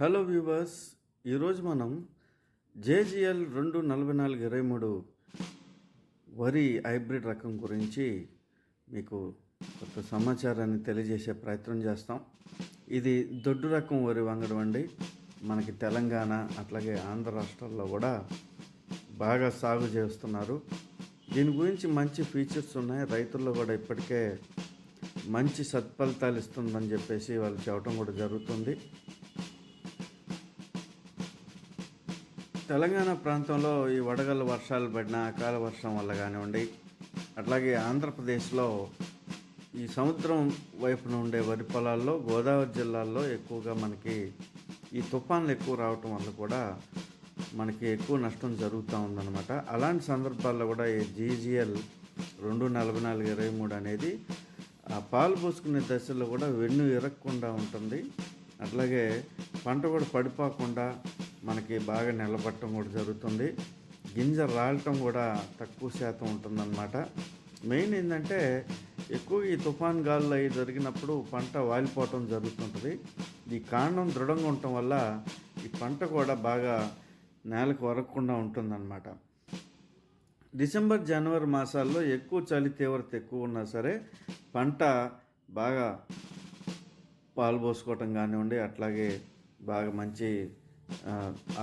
Hello viewers ఈరోజు మనం JGL రెండు నలభై నాలుగు ఇరవై మూడు వరి హైబ్రిడ్ రకం గురించి మీకు కొత్త సమాచారాన్ని తెలియజేసే ప్రయత్నం చేస్తాం. ఇది దొడ్డు రకం వరి వంగడం అండి. మనకి తెలంగాణ అట్లాగే ఆంధ్ర రాష్ట్రాల్లో కూడా బాగా సాగు చేస్తున్నారు. దీని గురించి మంచి ఫీచర్స్ ఉన్నాయి. రైతుల్లో కూడా ఇప్పటికే మంచి సత్ఫలితాలు ఇస్తుందని చెప్పేసి వాళ్ళు చెప్పడం కూడా జరుగుతుంది. తెలంగాణ ప్రాంతంలో ఈ వడగళ్ళ వర్షాలు పడిన అకాల వర్షం వల్ల కానివ్వండి అట్లాగే ఆంధ్రప్రదేశ్లో ఈ సముద్రం వైపున ఉండే వరి పొలాల్లో గోదావరి జిల్లాల్లో ఎక్కువగా మనకి ఈ తుఫాన్లు ఎక్కువ రావటం వల్ల కూడా మనకి ఎక్కువ నష్టం జరుగుతూ ఉందన్నమాట. అలాంటి సందర్భాల్లో కూడా ఈ జీజీఎల్ రెండు నలభై నాలుగు ఇరవై మూడు అనేది ఆ పాలు పోసుకునే దశలో కూడా వెన్ను ఇరగకుండా ఉంటుంది. అట్లాగే పంట కూడా పడిపోకుండా మనకి బాగా నిలబట్టడం కూడా జరుగుతుంది. గింజ రాలటం కూడా తక్కువ శాతం ఉంటుందన్నమాట. మెయిన్ ఏంటంటే ఎక్కువ ఈ తుఫాన్ గాల్లో అవి జరిగినప్పుడు పంట వాలిపోవటం జరుగుతుంటుంది. ఈ కాండం దృఢంగా ఉండటం వల్ల ఈ పంట కూడా బాగా నేలకు వరకకుండా ఉంటుందన్నమాట. డిసెంబర్ జనవరి మాసాల్లో ఎక్కువ చలి తీవ్రత ఎక్కువ ఉన్నా సరే పంట బాగా పాలు పోసుకోవటం కానివ్వండి అట్లాగే బాగా మంచి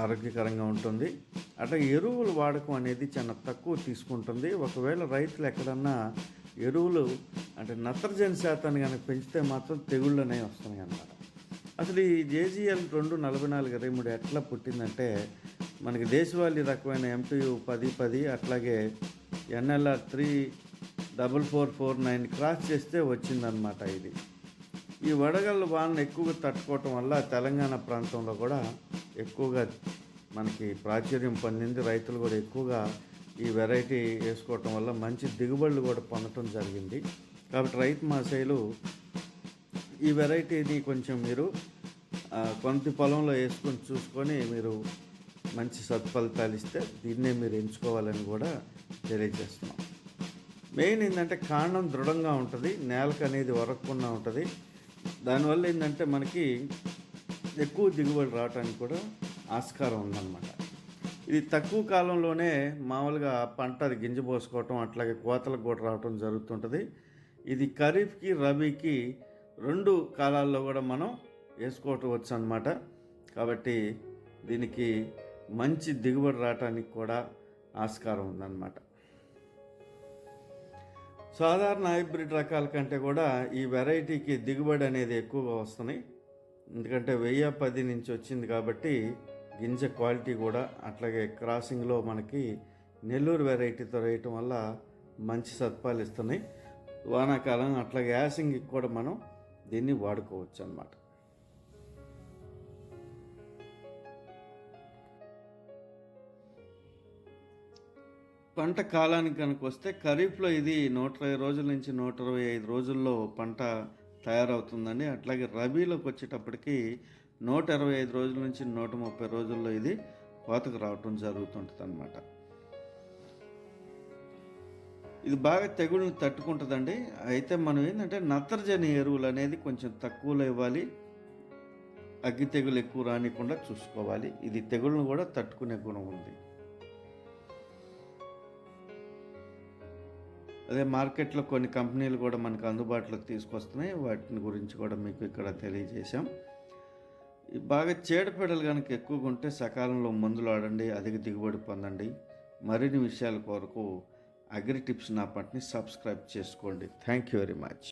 ఆరోగ్యకరంగా ఉంటుంది. అట్లా ఎరువుల వాడకం అనేది చాలా తక్కువ తీసుకుంటుంది. ఒకవేళ రైతులు ఎక్కడన్నా ఎరువులు అంటే నత్రజని శాతాన్ని కనుక పెంచితే మాత్రం తెగుళ్ళు అనేవి వస్తున్నాయి అన్నమాట. అసలు ఈ జేజీఎల్ రెండు నలభై నాలుగు ఇరవై మూడు ఎట్లా పుట్టిందంటే మనకి దేశవాళీ రకమైన ఎంపీయు పది పది అట్లాగే NLR three double four four nine cross చేస్తే వచ్చిందనమాట ఇది. ఈ వడగళ్ళ వాన ఎక్కువగా తట్టుకోవటం వల్ల తెలంగాణ ప్రాంతంలో కూడా ఎక్కువగా మనకి ప్రాచుర్యం పొందింది. రైతులు కూడా ఎక్కువగా ఈ వెరైటీ వేసుకోవటం వల్ల మంచి దిగుబడులు కూడా పొందటం జరిగింది. కాబట్టి రైతు మాసేలు ఈ వెరైటీని కొంచెం మీరు కొంత పొలంలో వేసుకొని చూసుకొని మీరు మంచి సత్ఫలితాలు ఇస్తే దీన్నే మీరు ఎంచుకోవాలని కూడా తెలియజేస్తున్నాం. మెయిన్ ఏంటంటే కాండం దృఢంగా ఉంటుంది నేలకు అనేది వరక్కుండా ఉంటుంది. దానివల్ల ఏంటంటే మనకి ఎక్కువ దిగుబడి రావడానికి కూడా ఆస్కారం ఉందన్నమాట. ఇది తక్కువ కాలంలోనే మామూలుగా పంట అది గింజ పోసుకోవటం అట్లాగే కోతలకు కూడా రావటం జరుగుతుంటుంది. ఇది ఖరీఫ్కి రబీకి రెండు కాలాల్లో కూడా మనం వేసుకోవటం అనమాట కాబట్టి దీనికి మంచి దిగుబడి రావటానికి కూడా ఆస్కారం ఉందన్నమాట. సాధారణ హైబ్రిడ్ రకాల కంటే కూడా ఈ వెరైటీకి దిగుబడి అనేది ఎక్కువగా వస్తున్నాయి ఎందుకంటే వెయ్యి పది నుంచి వచ్చింది కాబట్టి గింజ క్వాలిటీ కూడా అట్లాగే క్రాసింగ్లో మనకి నెల్లూరు వెరైటీతో వేయటం వల్ల మంచి సత్పాలు ఇస్తున్నాయి. వానాకాలం అట్లాగే యాసింగ్కి కూడా మనం దీన్ని వాడుకోవచ్చు అన్నమాట పంట కాలానికి కనుక వస్తే ఖరీఫ్లో ఇది నూట ఇరవై రోజుల నుంచి నూట ఇరవై ఐదు రోజుల్లో పంట తయారవుతుందండి. అట్లాగే రబీలోకి వచ్చేటప్పటికి నూట ఇరవై ఐదు రోజుల నుంచి నూట ముప్పై రోజుల్లో ఇది కోతకు రావటం జరుగుతుంటుంది అనమాట ఇది బాగా తెగుళ్ళని తట్టుకుంటుందండి. అయితే మనం ఏంటంటే నత్రజని ఎరువులు అనేది కొంచెం తక్కువలో ఇవ్వాలి. అగ్గి తెగులు ఎక్కువ రానికుండా చూసుకోవాలి. ఇది తెగుళ్ళను కూడా తట్టుకునే గుణం ఉంది. అదే మార్కెట్లో కొన్ని కంపెనీలు కూడా మనకు అందుబాటులోకి తీసుకొస్తున్నాయి. వాటిని గురించి కూడా మీకు ఇక్కడ తెలియజేశాం. బాగా చీడపీడలు కనుక ఎక్కువగా ఉంటే సకాలంలో మందులు ఆడండి అధిక దిగుబడి పొందండి. మరిన్ని విషయాల కొరకు అగ్రి టిప్స్ నా పట్ని సబ్స్క్రైబ్ చేసుకోండి. Thank you very much.